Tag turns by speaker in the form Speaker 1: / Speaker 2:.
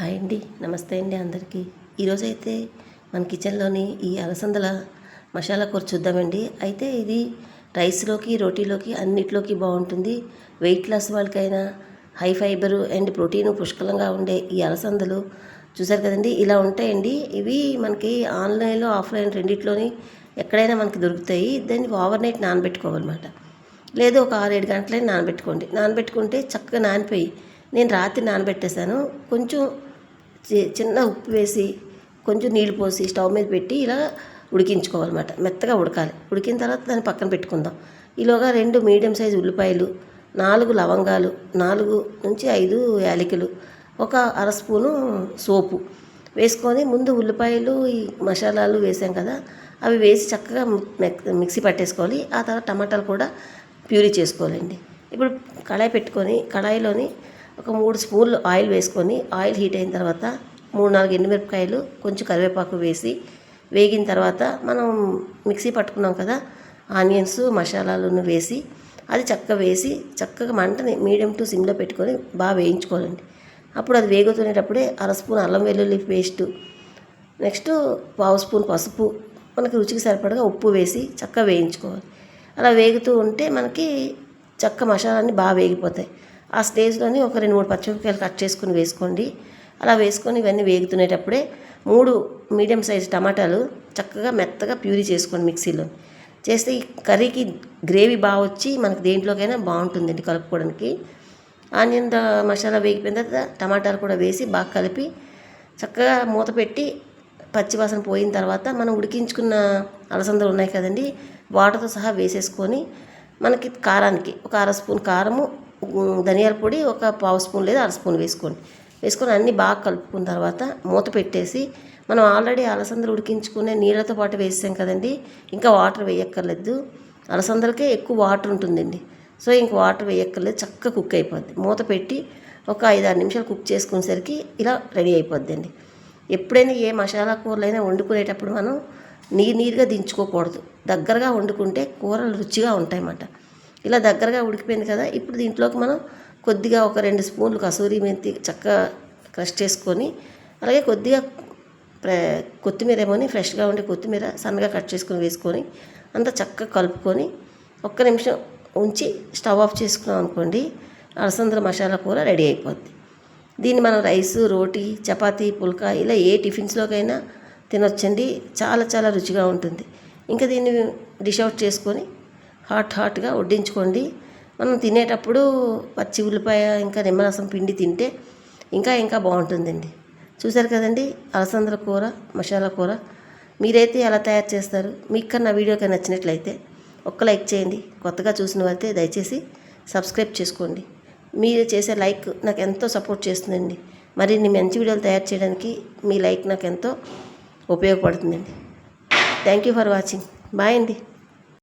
Speaker 1: Hi అండి. నమస్తే అండి అందరికీ. ఈరోజైతే మన కిచెన్లోని ఈ అలసందల మసాలా కూర చూద్దామండి. అయితే ఇది రైస్లోకి రోటీలోకి అన్నిట్లోకి బాగుంటుంది. వెయిట్ లాస్ వాళ్ళకైనా హై ఫైబర్ అండ్ ప్రోటీన్ పుష్కలంగా ఉండే ఈ అలసందలు చూసారు కదండి? ఇలా ఉంటాయండి. ఇవి మనకి ఆన్లైన్లో ఆఫ్లైన్ రెండిట్లోని ఎక్కడైనా మనకి దొరుకుతాయి. దాన్ని ఓవర్ నైట్ నానబెట్టుకోవాలన్నమాట. లేదు ఒక ఆరు ఏడు గంటలైనా నానబెట్టుకోండి. నానబెట్టుకుంటే చక్కగా నానిపోయి నేను రాత్రి నానబెట్టేశాను. కొంచెం చిన్న ఉప్పు వేసి కొంచెం నీళ్ళు పోసి స్టవ్ మీద పెట్టి ఇలా ఉడికించుకోవాలన్నమాట. మెత్తగా ఉడకాలి. ఉడికిన తర్వాత దాన్ని పక్కన పెట్టుకుందాం. ఈలోగా రెండు మీడియం సైజు ఉల్లిపాయలు నాలుగు లవంగాలు నాలుగు నుంచి ఐదు యాలకులు ఒక అర స్పూను సోపు వేసుకొని ముందు ఉల్లిపాయలు ఈ మసాలాలు వేసాం కదా అవి వేసి చక్కగా మిక్సీ పట్టేసుకోవాలి. ఆ తర్వాత టమాటాలు కూడా ప్యూరీ చేసుకోవాలండి. ఇప్పుడు కళాయి పెట్టుకొని కళాయిలోని ఒక మూడు స్పూన్లు ఆయిల్ వేసుకొని ఆయిల్ హీట్ అయిన తర్వాత మూడు నాలుగు ఎండుమిరపకాయలు కొంచెం కరివేపాకు వేసి వేగిన తర్వాత మనం మిక్సీ పట్టుకున్నాం కదా ఆనియన్స్ మసాలాలను వేసి అది చక్కగా వేసి చక్కగా మంటని మీడియం టు సిమ్లో పెట్టుకొని బాగా వేయించుకోవాలండి. అప్పుడు అది వేగుతునేటప్పుడే అర స్పూన్ అల్లం వెల్లుల్లి పేస్టు నెక్స్ట్ పావు స్పూన్ పసుపు మనకి రుచికి సరిపడగా ఉప్పు వేసి చక్కగా వేయించుకోవాలి. అలా వేగుతూ ఉంటే మనకి చక్క మసాలాన్ని బాగా వేగిపోతాయి. ఆ స్టేజ్లోని ఒక రెండు మూడు పచ్చిమిరపకాయలు కట్ చేసుకుని వేసుకోండి. అలా వేసుకొని ఇవన్నీ వేగుతునేటప్పుడే మూడు మీడియం సైజ్ టమాటాలు చక్కగా మెత్తగా ప్యూరీ చేసుకోండి మిక్సీలో. చేస్తే ఈ కర్రీకి గ్రేవీ బాగా వచ్చి మనకి దేంట్లోకైనా బాగుంటుందండి కలుపుకోవడానికి. ఆనియన్ మసాలా వేగిపోయిన తర్వాత టమాటాలు కూడా వేసి బాగా కలిపి చక్కగా మూత పెట్టి పచ్చివాసన పోయిన తర్వాత మనం ఉడికించుకున్న అలసందలు ఉన్నాయి కదండి వాటర్తో సహా వేసేసుకొని మనకి కారానికి ఒక అర స్పూన్ కారము ధనియాల పొడి ఒక పావు స్పూన్ లేదా అర స్పూన్ వేసుకోండి. వేసుకొని అన్నీ బాగా కలుపుకున్న తర్వాత మూత పెట్టేసి మనం ఆల్రెడీ అలసందలు ఉడికించుకునే నీళ్ళతో పాటు వేసాం కదండి. ఇంకా వాటర్ వేయక్కర్లేదు. అలసందలకే ఎక్కువ వాటర్ ఉంటుందండి. సో ఇంక వాటర్ వేయక్కర్లేదు. చక్కగా కుక్ అయిపోద్ది. మూత పెట్టి ఒక ఐదు ఆరు నిమిషాలు కుక్ చేసుకునేసరికి ఇలా రెడీ అయిపోద్ది అండి ఎప్పుడైనా ఏ మసాలా కూరలైనా వండుకునేటప్పుడు మనం నీరు నీరుగా దించుకోకూడదు. దగ్గరగా వండుకుంటే కూరలు రుచిగా ఉంటాయన్నమాట. ఇలా దగ్గరగా ఉడికిపోయింది కదా ఇప్పుడు దీంట్లోకి మనం కొద్దిగా ఒక రెండు స్పూన్లు కసూరి మెంతి చక్కగా క్రష్ చేసుకొని అలాగే కొద్దిగా ప్ర- కొత్తిమీర ఏమోని ఫ్రెష్గా ఉండే కొత్తిమీర సన్నగా కట్ చేసుకొని వేసుకొని అంతా చక్కగా కలుపుకొని ఒక్క నిమిషం ఉంచి స్టవ్ ఆఫ్ చేసుకున్నాం అనుకోండి అలసంద్ర మసాలా కూర రెడీ అయిపోద్ది. దీన్ని మనం రైస్ రోటీ చపాతీ పుల్కా ఇలా ఏ టిఫిన్స్లోకైనా తినొచ్చండి చాలా చాలా రుచిగా ఉంటుంది. ఇంకా దీన్ని డిష్ అవుట్ చేసుకొని హాట్ హాట్గా వడ్డించుకోండి. మనం తినేటప్పుడు పచ్చి ఉల్లిపాయ ఇంకా నిమ్మరసం పిండి తింటే ఇంకా ఇంకా బాగుంటుందండి. చూసారు కదండి? అలసందల కూర మసాలా కూర. మీరైతే ఎలా తయారు చేస్తారు? మీకు కన్నా వీడియో కానీ నచ్చినట్లయితే ఒక్క లైక్ చేయండి. కొత్తగా చూసిన వారైతే దయచేసి సబ్స్క్రైబ్ చేసుకోండి. మీరు చేసే లైక్ నాకు ఎంతో సపోర్ట్ చేస్తుందండి. మరిన్ని మంచి వీడియోలు తయారు చేయడానికి మీ లైక్ నాకు ఎంతో ఉపయోగపడుతుందండి. Thank you for watching. Bye అండి.